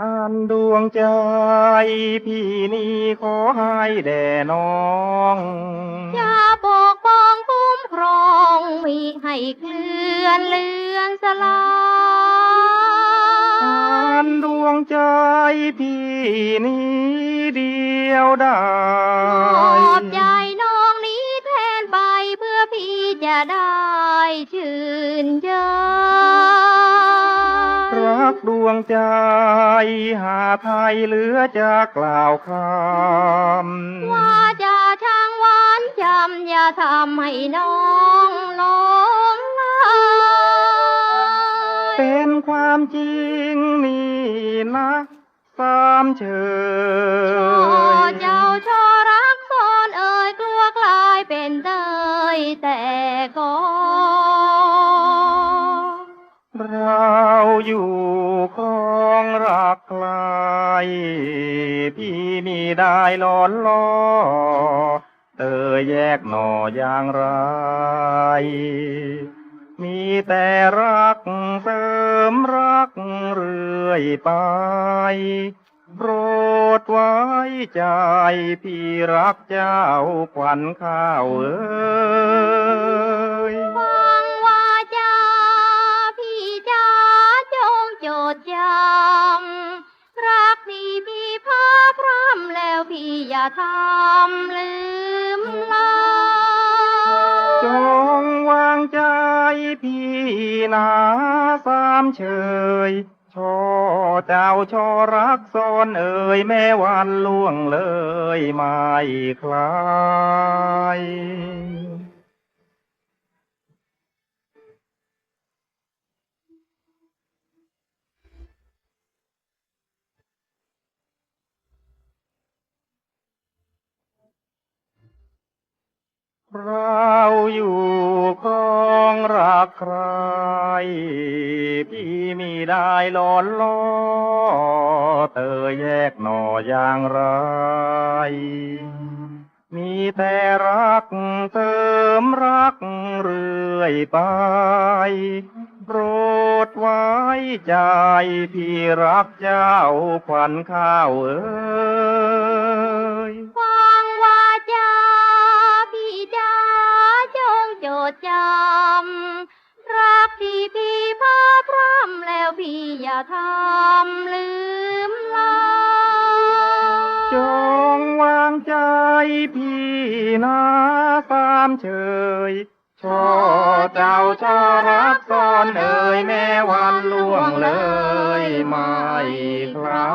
อันดวงใจพี่นี้ขอให้แด่น้องอย่าปกป้องคุ้มครองมิให้เคลื่อนเลือนสลาอัยนดวงใจพี่นี้เดียวได้ขอบใจน้องนี้แทนไปเพื่อพี่จะได้ชื่นใจรั กดวงใจ หาไทยเหลือจะกล่าวคำว่าจะช่างหวานจำอย่าทำให้น้องหลงไหลเป็นความจริงนี่นะสามเชโอ้ยเจ้าชอรักซอนเอ่ยกลัวกลายเป็นเตยแต่ก็เรา อยู่ครองรักใครพี่มีได้หลอนลอเตอแยกหน่ออย่างไร มีแต่รักเสริมรักเรื่อยไปโปรดไว้ใจพี่รักเจ้าขวัญข้าวเอ้ย พี่อย่าทำลืมลาจงวางใจพี่นาสามเฉยช่อเจ้าช่อรักซ่อนเอ่ยแม่วันล่วงเลยไม่คลาย เราอยู่ครองรักใคร พี่มีได้หลอนล้อเตอแยกหน่ออย่างไร มีแต่รักเติมรักเรื่อยไปโปรดไว้ใจพี่รักเจ้าขวัญข้าวเอ้ย ทำลืมลา จงวางใจพี่นาสามเฉยช่อเจ้าช่อรักซ้อนเอ่ยแม่วันล่วงเลยไม่คลา